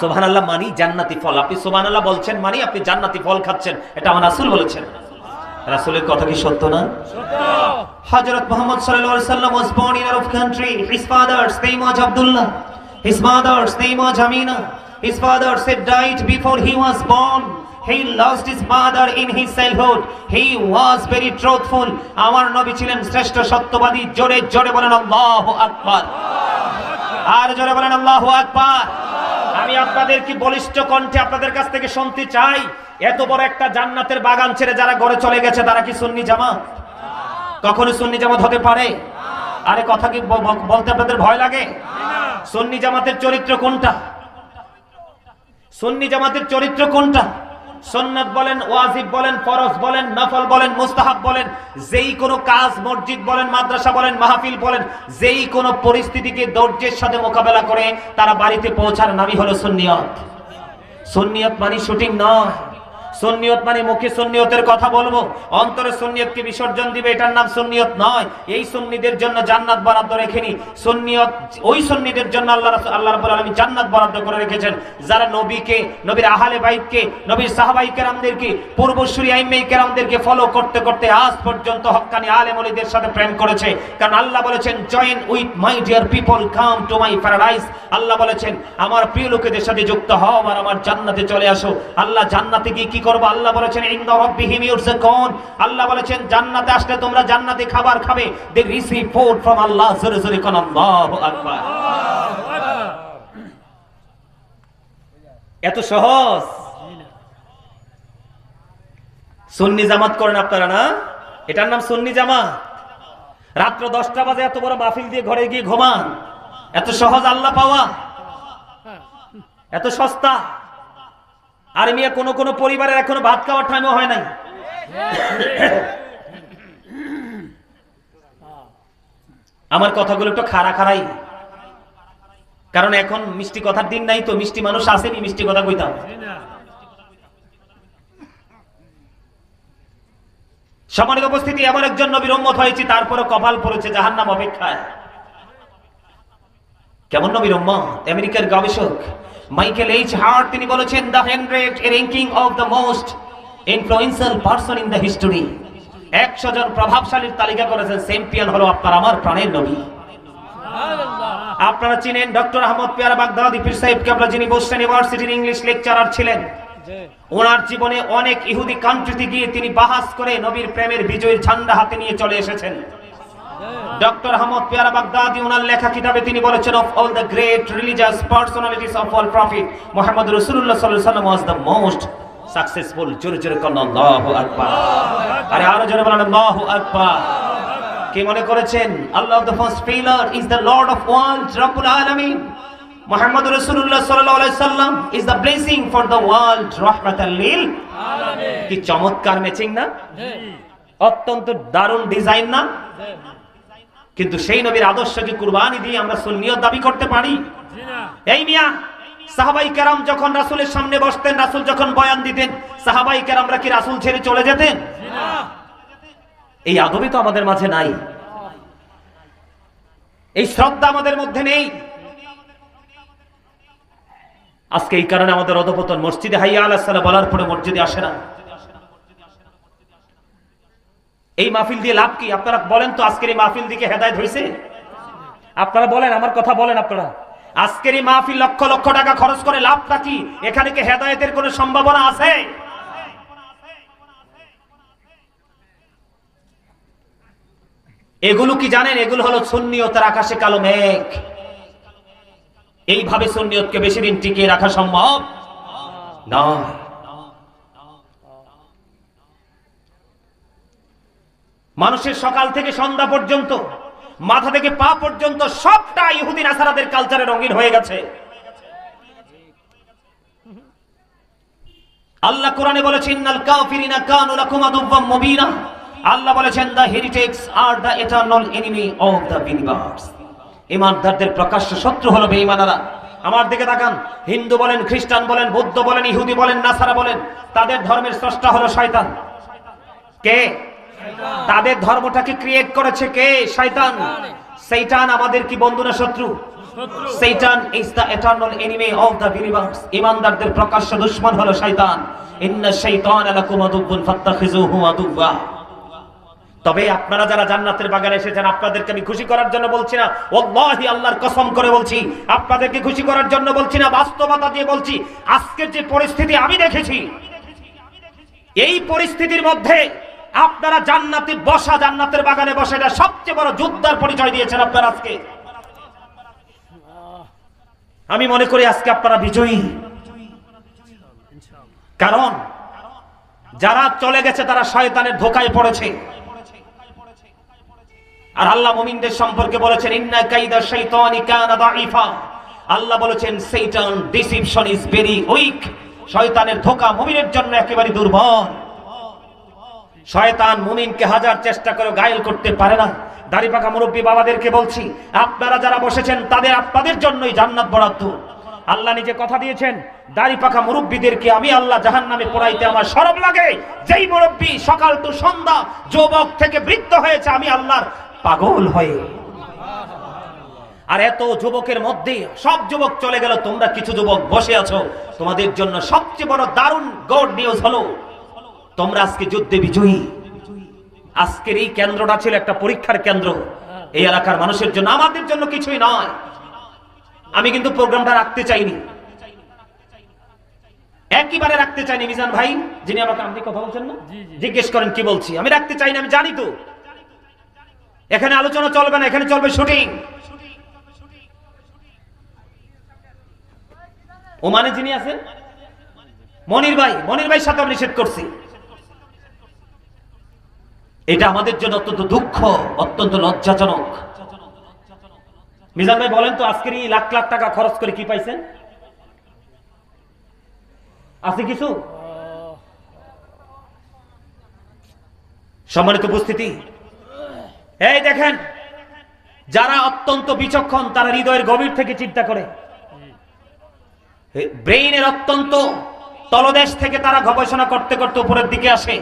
সোভান আল্লাহ মানি জান্নাতি ফল। আপনি সোভান আল্লাহ বলছেন মানি আপনি জান্নাতি ফল খাচ্ছেন। এটা আমার আসল বলেছেন। মোহাম্মদ সাল্লাল্লাহু আলাইহি ওয়াসাল্লাম was born in Arab country his father same was Abdullah his mother same was আমার নবী ছিলেন শ্রেষ্ঠ সত্যবাদী। জোরে জোরে বলেন আল্লাহু আকবার। আর জোরে বলেন আল্লাহু আকবার। আমি আপনাদের কি বলিষ্ঠ কণ্ঠে আপনাদের কাছ থেকে শুনতে চাই? এত বড় একটা জান্নাতের বাগান ছেড়ে যারা ঘরে চলে গেছে, তারা কি সুন্নি জামাত? কখনো সুন্নি জামাত হতে পারে? আরে কথা কি বলতে আপনাদের ভয় লাগে? সুন্নি জামাতের চরিত্র কোনটা? সুন্নি জামাতের চরিত্র কোনটা? সন্ন্যত বলেন, ওয়াজিব বলেন, ফরজ বলেন, নফল বলেন, মুস্তাহাব বলেন, যেই কোনো কাজ মসজিদ বলেন, মাদ্রাসা বলেন, মাহফিল বলেন, যেই কোনো পরিস্থিতিকে ধৈর্যের সাথে মোকাবেলা করে তারা বাড়িতে পৌঁছার নামই হলো সুন্নিয়ত। সুন্নিয়ত মানে শুটিং নয়। সুন্নিয়ত মানে মুখে সুন্নিয়তের কথা বলব। অন্তরে সুন্নিয়তকে বিসর্জন দিবে, এটার নাম সুন্নিয়ত নয়। এই সুন্নিদের জন্য জান্নাত বরাদ্দ রেখেনি সুন্নিয়ত, ওই সুন্নিদের জন্য আল্লাহ আল্লাহ রাব্বুল আলামিন জান্নাত বরাদ্দ করে রেখেছেন। যারা নবীকে, নবীর আহলে বাইতকে, নবীর সাহাবাই কেরামদেরকে পূর্বসূরি আইম্মাই কেরামদেরকে ফলো করতে করতে আজ পর্যন্ত হক্কানি আলেম ওলিদের সাথে প্রেম করেছে। কারণ আল্লাহ বলেছেন join with my dear people come to my paradise Allah বলেছেন, আমার প্রিয় লোকেদের সাথে যুক্ত হও আর আমার জান্নাতে চলে আসো। আল্লাহ জান্নাতে গিয়ে কি করব? আল্লাহ বলেছেন, ইনদা আল্লাহ বলেছেন, জান্নাতে আসলে তোমরা জান্নাতে খাবার খাবে। এত সহজ? সুন্নি জামাত করেন আপনারা না? এটার নাম সুন্নি জামাত। রাত্র দশটা বাজে এত বড় মাহফিল দিয়ে ঘরে গিয়ে ঘুমান। এত সহজ আল্লাহ পাওয়া। এত সস্তা। আর মিয়া, কোনো কোন পরিবারের এখনও ভাত খাওয়ার টাইমও হয় নাই। আমার কথাগুলো একটু খাড়া খাড়াই। কারণ এখন মিষ্টি কথার দিন নাই তো, মিষ্টি মানুষ আসেনি, মিষ্টি কথা কইতাম। সম্মানিত উপস্থিতি, এমন একজন নবীর উম্মত হয়েছি তারপরে কপাল পড়েছে জাহান্নাম অপেক্ষায়। কেমন নবীর উম্মত? আমেরিকার গবেষক মাইকেল এইচ হার্ট তিনি বলেছেন the hundred ranking of the most influential person in the history একশো জন প্রভাবশালীর তালিকা করেছেন চ্যাম্পিয়ন হলো আপনার আমার প্রাণের নবী। আপনারা চিনেন ডক্টর আহমদ পিয়ারা বাগদাদি, পীর সাহেবকে আপনারা যিনি বসছেন ইউনিভার্সিটির ইংলিশ লেকচারার ছিলেন। ওনার জীবনে অনেক ইহুদি কান্ট্রিতে গিয়ে তিনি বাহাস করে নবীর প্রেমের বিজয়ের ঝান্ডা হাতে নিয়ে চলে এসেছেন। ডক্টর আহমদ পিয়ারা বাগদাদি ওনার লেখা কিতাবে তিনি বলেছেন of all the great religious personalities of all prophet Mohammad রাসূলুল্লাহ সাল্লাল্লাহু আলাইহি ওয়াসাল্লাম ওয়াজ দ্য মোস্ট সাকসেসফুল জোরে জোরে কোন আল্লাহু আকবার আরে আরও জোরে বলেন আল্লাহু আকবার কে মনে করেছেন Allah the first pillar is the lord of world রব্বুল আলামিন মুহাম্মদ রাসূলুল্লাহ সাল্লাল্লাহু আলাইহি সাল্লাম is the blessing for the world রাহমাতাল লিল কি চমৎকার ম্যাচিং না? অত্যন্ত দারুণ ডিজাইন না? কিন্তু সেই নবীর আদর্শকে কুরবানি দিয়ে আমরা সুন্নিয়ত দাবি করতে পারি? এই মিয়া, সাহাবাই কেরাম যখন রাসূলের সামনে বসতেন, রাসূল যখন বয়ান দিতেন, সাহাবাই কেরামরা কি রাসূল ছেড়ে চলে যেতেন? এই আদবই তো আমাদের মাঝে নাই। এই শ্রদ্ধা আমাদের মধ্যে নেই। আজকে এই কারণে আমাদের অধপতন মসজিদে হাইয়া আলাহ বলার পরে মসজিদে আসে না। এই মাহফিল দিয়ে লাভ কি? আপনারা বলেন তো আজকের এই মাহফিল দিকে হেদায়ত হয়েছে? আপনারা বলেন, আমার কথা বলেন আপনারা। আজকের এই মাহফিল লক্ষ লক্ষ টাকা খরচ করে লাভটা কি? এখানে কি হেদায়েতের কোনো সম্ভাবনা আছে? এগুলো কি জানেন? এগুলো হলো সুন্নিয়তের আকাশে কালো মেঘ। এইভাবে সুন্নিয়তকে বেশি দিন টিকিয়ে রাখা সম্ভব নয়। মানুষের সকাল থেকে সন্ধ্যা পর্যন্ত, মাথা থেকে পা পর্যন্ত সবটা ইহুদি নাসারাদের কালচারে রঙিন হয়ে গেছে। আল্লাহ কোরআনে বলেছেন মুবিনা। আল্লাহ বলেছেন দা হেরিটেক্স আর the eternal enemy of the believers ইমানদারদের প্রকাশ্য শত্রু হলো বেঈমানারা। আমার দিকে তাকান। হিন্দু বলেন, খ্রিস্টান বলেন, বৌদ্ধ বলেন, ইহুদি বলেন, নাসারা বলেন, তাদের ধর্মের স্রষ্টা হলো শয়তান। কে? তাদের ধর্মটাকে ক্রিয়েট করেছে কে? শয়তান। শয়তান আমাদের কি বন্ধু না শত্রু? Satan is the eternal enemy of the believers. ইমানদারদের প্রকাশ্য দুশমন হলো শয়তান। ইন্না শাইতানা লাকুম আদুব্বুন ফাত্তাখিযুহু আদুব্বা তবে আপনারা যারা জান্নাতের বাগানে এসেছেন আপনাদেরকে আমি খুশি করার জন্য বলছি না। ওয়াল্লাহি আল্লাহর কসম করে বলছি। আপনাদেরকে খুশি করার জন্য বলছি না বাস্তবতা দিয়ে বলছি। আজকের যে পরিস্থিতি আমি দেখেছি এই পরিস্থিতির মধ্যে আপনারা জান্নাতে বসা জান্নাতের বাগানে বসে এটা সবচেয়ে বড় যোদ্ধার পরিচয় দিয়েছেন আপনারা আজকে। আমি মনে করি আজকে আপনারা বিজয়ী। কারণ যারা চলে গেছে তারা শয়তানের ধোকায় পড়েছে। আর আল্লাহ মুমিনদের সম্পর্কে বলেছেন, ইন্না কাইদা শাইতানি কানা দাঈফা। আল্লাহ বলেছেন Satan deception is very weak. শয়তানের ধোকা মুমিনের জন্য একেবারে দুর্বল। শয়তান মুমিনকে হাজার চেষ্টা করে ঘায়েল করতে পারে না। দাড়ি পাকা মুরব্বী বাবাদেরকে বলছি, আপনারা যারা বসেছেন, তাদের আপনাদের জন্যই জান্নাত বরাদ্দ। আল্লাহ নিজে কথা দিয়েছেন দাড়ি পাকা মুরব্বীদেরকে আমি আল্লাহ জাহান নামে পড়াইতে আমার সরব লাগে। যেই মুরব্বী সকাল টু সন্ধ্যা যুবক থেকে বৃদ্ধ হয়েছে, আমি আল্লাহর পাগল হয়ে। আর এত যুবকের মধ্যে সব যুবক চলে গেল, তোমরা কিছু যুবক বসে আছো, তোমাদের জন্য সবচেয়ে বড় দারুণ গড নিউজ হলো তোমরা আজকে যুদ্ধে বিজয়ী। আজকের এই কেন্দ্রটা ছিল একটা পরীক্ষার কেন্দ্র। এই এলাকার মানুষের জন্য আমাদের জন্য কিছুই নয়। আমি কিন্তু প্রোগ্রামটা রাখতে চাইনি। একইবারে রাখতে চাইনি মিজান ভাই যিনি আমাকে আপনি কথা বলছেন না? জিজ্ঞেস করেন কি বলছি? আমি রাখতে চাইনি আমি জানি তো। এখানে আলোচনা চলবে না এখানে চলবে শুটিং। ওমানে যিনি আছেন মনির ভাই মনির ভাই সাথে আমি নিষেধ করছি। এটা আমাদের জন্য অত্যন্ত দুঃখ, অত্যন্ত লজ্জাজনক। মিজান ভাই, বলেন তো আজকের এই লাখ লাখ টাকা খরচ করে কি পাইছেন? আছে কিছু? সম্মানিত উপস্থিতি। এই দেখেন, যারা অত্যন্ত বিচক্ষণ, তারা হৃদয়ের গভীর থেকে চিন্তা করে। ব্রেইনের অত্যন্ত তলদেশ থেকে তারা গবেষণা করতে করতে উপরের দিকে আসে।